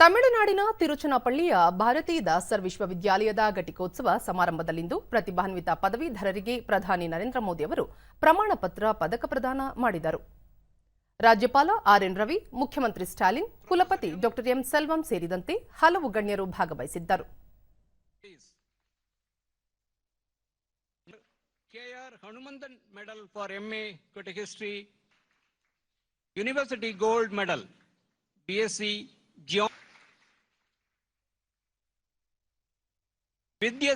ತಮಿಳುನಾಡಿನ ತಿರುಚನಪಳ್ಳಿಯ ಭಾರತೀಯ ದಾಸರ್ ವಿಶ್ವವಿದ್ಯಾಲಯದ ಘಟಿಕೋತ್ಸವ ಸಮಾರಂಭದಲ್ಲಿಂದು ಪ್ರತಿಭಾನ್ವಿತ ಪದವೀಧರರಿಗೆ ಪ್ರಧಾನಿ ನರೇಂದ್ರ ಮೋದಿ ಅವರು ಪ್ರಮಾಣ ಪತ್ರ ಪದಕ ಪ್ರದಾನ ಮಾಡಿದರು. ರಾಜ್ಯಪಾಲ ಆರ್ಎನ್ ರವಿ, ಮುಖ್ಯಮಂತ್ರಿ ಸ್ಟಾಲಿನ್, ಕುಲಪತಿ ಡಾ ಎಂ ಸೆಲ್ವಂ ಸೇರಿದಂತೆ ಹಲವು ಗಣ್ಯರು ಭಾಗವಹಿಸಿದ್ದರು. Hanumandan medal for MA gold medal Gold Vidya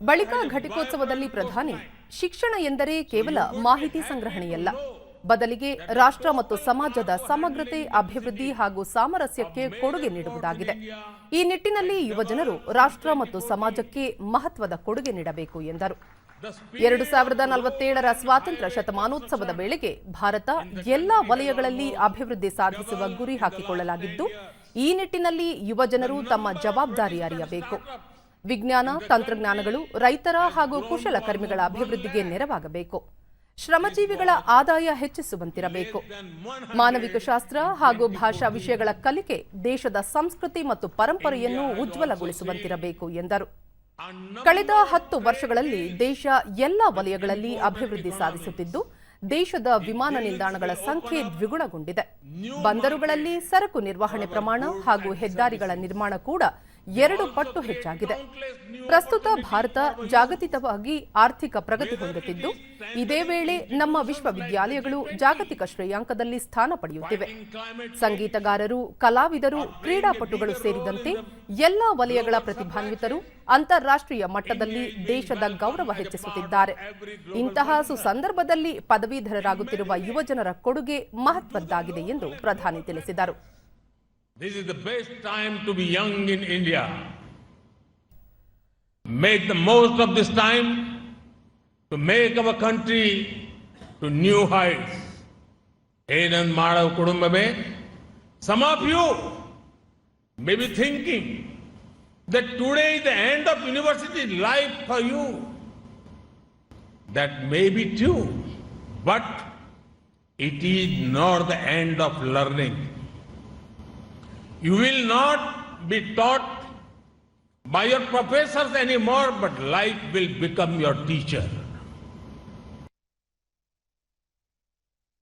ಬಳಿಕ ಘಟಿಕೋತ್ಸವದಲ್ಲಿ ಪ್ರಧಾನಿ, ಶಿಕ್ಷಣ ಎಂದರೆ ಕೇವಲ ಮಾಹಿತಿ ಸಂಗ್ರಹಣೆಯಲ್ಲ. ಬದಲಿಗೆ ರಾಷ್ಟ್ರ ಮತ್ತು ಸಮಾಜದ ಸಮಗ್ರತೆ, ಅಭಿವೃದ್ಧಿ ಹಾಗೂ ಸಾಮರಸ್ಯಕ್ಕೆ ಕೊಡುಗೆ ನೀಡುವುದಾಗಿದೆ. ಈ ನಿಟ್ಟಿನಲ್ಲಿ ಯುವಜನರು ರಾಷ್ಟ್ರ ಮತ್ತು ಸಮಾಜಕ್ಕೆ ಮಹತ್ವದ ಕೊಡುಗೆ ನೀಡಬೇಕು ಎಂದರು. ಎರಡು ಸಾವಿರದ ನಲವತ್ತೇಳರ ಸ್ವಾತಂತ್ರ್ಯ ಶತಮಾನೋತ್ಸವದ ವೇಳೆಗೆ ಭಾರತ ಎಲ್ಲಾ ವಲಯಗಳಲ್ಲಿ ಅಭಿವೃದ್ಧಿ ಸಾಧಿಸುವ ಗುರಿ ಹಾಕಿಕೊಳ್ಳಲಾಗಿದ್ದು, ಈ ನಿಟ್ಟಿನಲ್ಲಿ ಯುವಜನರು ತಮ್ಮ ಜವಾಬ್ದಾರಿ ಅರಿಯಬೇಕು. ವಿಜ್ಞಾನ, ತಂತ್ರಜ್ಞಾನಗಳು ರೈತರ ಹಾಗೂ ಕುಶಲಕರ್ಮಿಗಳ ಅಭಿವೃದ್ಧಿಗೆ ನೆರವಾಗಬೇಕು. ಶ್ರಮಜೀವಿಗಳ ಆದಾಯ ಹೆಚ್ಚಿಸುವಂತಿರಬೇಕು. ಮಾನವಿಕ ಶಾಸ್ತ್ರ ಹಾಗೂ ಭಾಷಾ ವಿಷಯಗಳ ಕಲಿಕೆ ದೇಶದ ಸಂಸ್ಕೃತಿ ಮತ್ತು ಪರಂಪರೆಯನ್ನು ಉಜ್ವಲಗೊಳಿಸುವಂತಿರಬೇಕು ಎಂದರು. ಕಳೆದ ಹತ್ತು ವರ್ಷಗಳಲ್ಲಿ ದೇಶ ಎಲ್ಲ ವಲಯಗಳಲ್ಲಿ ಅಭಿವೃದ್ಧಿ ಸಾಧಿಸುತ್ತಿದ್ದು, ದೇಶದ ವಿಮಾನ ನಿಲ್ದಾಣಗಳ ಸಂಖ್ಯೆ ದ್ವಿಗುಣಗೊಂಡಿದೆ. ಬಂದರುಗಳಲ್ಲಿ ಸರಕು ನಿರ್ವಹಣೆ ಪ್ರಮಾಣ ಹಾಗೂ ಹೆದ್ದಾರಿಗಳ ನಿರ್ಮಾಣ ಕೂಡ ಎರಡು ಪಟ್ಟು ಹೆಚ್ಚಾಗಿದೆ. ಪ್ರಸ್ತುತ ಭಾರತ ಜಾಗತಿಕವಾಗಿ ಆರ್ಥಿಕ ಪ್ರಗತಿ ಹೊಂದುತ್ತಿದ್ದು, ಇದೇ ವೇಳೆ ನಮ್ಮ ವಿಶ್ವವಿದ್ಯಾಲಯಗಳು ಜಾಗತಿಕ ಶ್ರೇಯಾಂಕದಲ್ಲಿ ಸ್ಥಾನ ಪಡೆಯುತ್ತಿವೆ. ಸಂಗೀತಗಾರರು, ಕಲಾವಿದರು, ಕ್ರೀಡಾಪಟುಗಳು ಸೇರಿದಂತೆ ಎಲ್ಲಾ ವಲಯಗಳ ಪ್ರತಿಭಾನ್ವಿತರು ಅಂತಾರಾಷ್ಟ್ರೀಯ ಮಟ್ಟದಲ್ಲಿ ದೇಶದ ಗೌರವ ಹೆಚ್ಚಿಸುತ್ತಿದ್ದಾರೆ. ಇಂತಹ ಸುಸಂದರ್ಭದಲ್ಲಿ ಪದವೀಧರರಾಗುತ್ತಿರುವ ಯುವಜನರ ಕೊಡುಗೆ ಮಹತ್ವದ್ದಾಗಿದೆ ಎಂದು ಪ್ರಧಾನಿ ತಿಳಿಸಿದರು. This is the best time to be young in India. Make the most of this time to make our country to new heights. Aiden Madav Kudumbabe, some of you may be thinking that today is the end of university life for you. That may be true, but it is not the end of learning. You will not be taught by your professors anymore, but life will become your teacher.